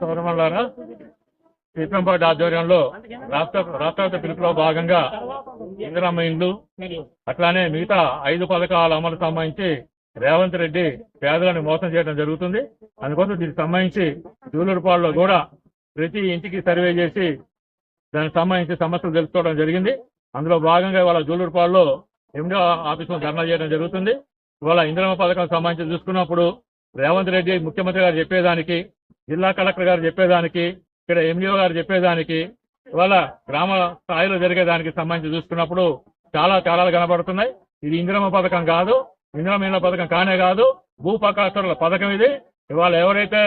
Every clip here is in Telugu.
సోదరమల్లారా సీతంపాటి ఆధ్వర్యంలో రాష్ట్ర రాష్ట్ర పిలుపులో భాగంగా ఇందిరమ్మ ఇండ్లు అట్లానే మిగతా ఐదు పథకాల అమలు సంబంధించి రేవంత్ రెడ్డి పేదలను మోసం చేయడం జరుగుతుంది. అందుకోసం దీనికి సంబంధించి జూలూరుపాడులో కూడా ప్రతి ఇంటికి సర్వే చేసి దానికి సంబంధించి సమస్యలు తెలుసుకోవడం జరిగింది. అందులో భాగంగా ఇవాళ జూలూరుపాడులో ఎనిమిదో ఆఫీసులో ధర్నా చేయడం జరుగుతుంది. ఇవాళ ఇందిరమ్మ పథకం సంబంధించి చూసుకున్నప్పుడు రేవంత్ రెడ్డి ముఖ్యమంత్రి గారు చెప్పేదానికి జిల్లా కలెక్టర్ గారు చెప్పేదానికి ఇక్కడ ఎండిఓ గారు చెప్పేదానికి ఇవాళ గ్రామ స్థాయిలో జరిగేదానికి సంబంధించి చూసుకున్నప్పుడు చాలా తేడాలు కనబడుతున్నాయి. ఇది ఇందిరమ్మ పథకం కాదు ఇందిరమ్మ పథకం కానే కాదు భూ పకాస్తుల పథకం ఇది. ఇవాళ ఎవరైతే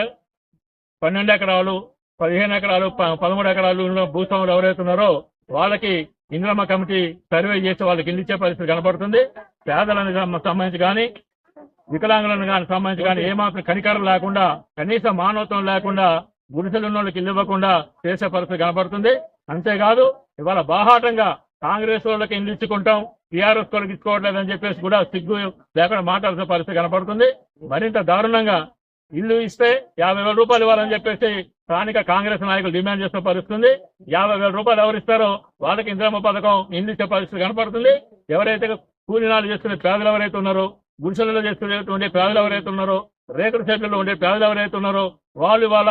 పన్నెండు ఎకరాలు పదిహేను ఎకరాలు ప- పదమూడు ఎకరాలు ఉన్న భూస్వాములు ఎవరైతే ఉన్నారో వాళ్ళకి ఇందిరమ్మ కమిటీ సర్వే చేసి వాళ్ళకి ఇల్లు ఇచ్చే పరిస్థితి కనబడుతుంది. పేదలను సంబంధించి కానీ వికలాంగులను కానీ సంబంధించి కానీ ఏమాత్రం కనికరం లేకుండా కనీస మానవత్వం లేకుండా గుడిసెలు ఉన్న వాళ్ళకి ఇల్లు ఇవ్వకుండా చేసే పరిస్థితి కనబడుతుంది. అంతేకాదు ఇవాళ బాహాటంగా కాంగ్రెస్ వాళ్ళకి ఇల్లు ఇచ్చుకుంటాం టీఆర్ఎస్ వాళ్ళకి ఇచ్చుకోవట్లేదని చెప్పేసి కూడా సిగ్గు లేకుండా మాట్లాడాల్సిన పరిస్థితి కనబడుతుంది. మరింత దారుణంగా ఇల్లు ఇస్తే యాభై వేల రూపాయలు ఇవ్వాలని చెప్పేసి స్థానిక కాంగ్రెస్ నాయకులు డిమాండ్ చేస్తున్న పరిస్థితి ఉంది. యాభై వేల రూపాయలు ఎవరు ఇస్తారో వాళ్ళకి ఇంద్రమ్మ పథకం ఇల్లు ఇచ్చే పరిస్థితి కనపడుతుంది ఎవరైతే కూలినాలు చేస్తున్న పేదలు ఎవరైతే ఉన్నారో గుడిసెలలో చేసుకునేటువంటి పేదలు ఎవరైతే ఉన్నారో రేకుల షెడ్లలో ఉండే పేదలు ఎవరైతే ఉన్నారో వాళ్ళు ఇవాళ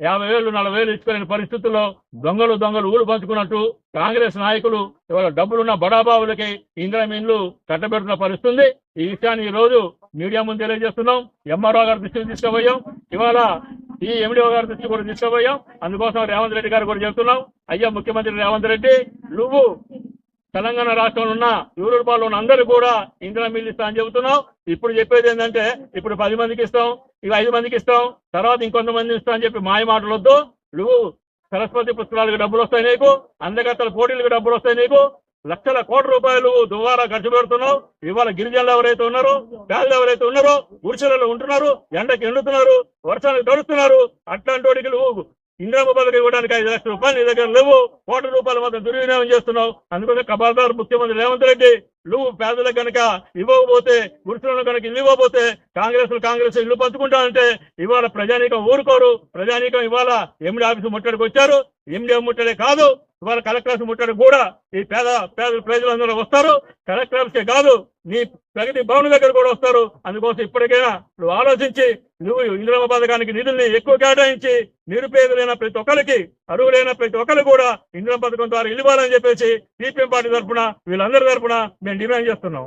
యాభై వేలు నలభై వేలు ఇచ్చుకోలేని పరిస్థితుల్లో దొంగలు దొంగలు ఊరు పంచుకున్నట్టు కాంగ్రెస్ నాయకులు ఇవాళ డబ్బులున్న బడాబాబులకి ఇందిరం ఇండ్లు కట్టబెడుతున్న పరిస్థితుంది ఈ విషయాన్ని ఈ రోజు మీడియా ముందు తెలియజేస్తున్నాం. ఎంఆర్ఓ గారి దృష్టికి తీసుకుపోయాం. ఇవాళ ఈ ఎండిఓ గారి దృష్టి కూడా తీసుకుపోయాం. అందుకోసం రేవంత్ రెడ్డి గారు కూడా చెప్తున్నాం అయ్యా ముఖ్యమంత్రి రేవంత్ రెడ్డి నువ్వు తెలంగాణ రాష్ట్రంలో ఉన్న యూరోపాలో ఉన్న అందరూ కూడా ఇందిరా మిల్లు ఇస్తా అని చెబుతున్నావు ఇప్పుడు చెప్పేది ఏంటంటే ఇప్పుడు పది మందికి ఇస్తాం ఇవి ఐదు మందికి ఇస్తాం తర్వాత ఇంకొంతమంది ఇస్తాం అని చెప్పి మాయ మాటలు వద్దు. నువ్వు సరస్వతి పుస్తకాలకు డబ్బులు వస్తాయి నీకు అందగత్తల పోటీలకు డబ్బులు వస్తాయి నీకు లక్షల కోట్ల రూపాయలు దువారా ఖర్చు పెడుతున్నావు. ఇవాళ గిరిజనులు ఎవరైతే ఉన్నారో పేదలు ఎవరైతే ఉన్నారో గుడిసెలలో ఉంటున్నారు ఎండకి ఎండుతున్నారు వర్షానికి దొరుకుతున్నారు అట్లాంటి వాడికి నువ్వు ఇందిరామ ఇవ్వడానికి ఐదు లక్షల రూపాయలు నీ దగ్గర లేవు. కోట్ల రూపాయలు మాత్రం దుర్వినియోగం చేస్తున్నావు. అందుకోసం కబాల్దార్ ముఖ్యమంత్రి రేవంత్ రెడ్డి నువ్వు పేదలకు కనుక ఇవ్వకపోతే గురుసులను కనుక ఇల్లు ఇవ్వకపోతే కాంగ్రెస్ కాంగ్రెస్ ఇల్లు పంచుకుంటానంటే ఇవాళ ప్రజానీకం ఊరుకోరు. ప్రజానీకం ఇవాళ ఎండి ఆఫీసు ముట్టడికి వచ్చారు. ఎండి ముట్టడే కాదు. ఇవాళ కలెక్టర్ ఆఫీస్ ముట్టడి కూడా ఈ పేద పేద ప్రజలందరూ వస్తారు. కలెక్టర్ ఆఫీసే కాదు. నీ ప్రగతి భవన్ దగ్గర కూడా వస్తారు. అందుకోసం ఇప్పటికైనా నువ్వు ఆలోచించి నువ్వు ఇంద్రమ పథకానికి నిధుల్ని ఎక్కువ కేటాయించి నిరుపేదలైన ప్రతి ఒక్కరికి అరువులైన ప్రతి ఒక్కరు కూడా ఇందిరమ్మ పథకం ద్వారా ఇవ్వాలని చెప్పేసి సిపిఎం పార్టీ తరఫున వీళ్ళందరి తరఫున మేము డిమాండ్ చేస్తున్నాం.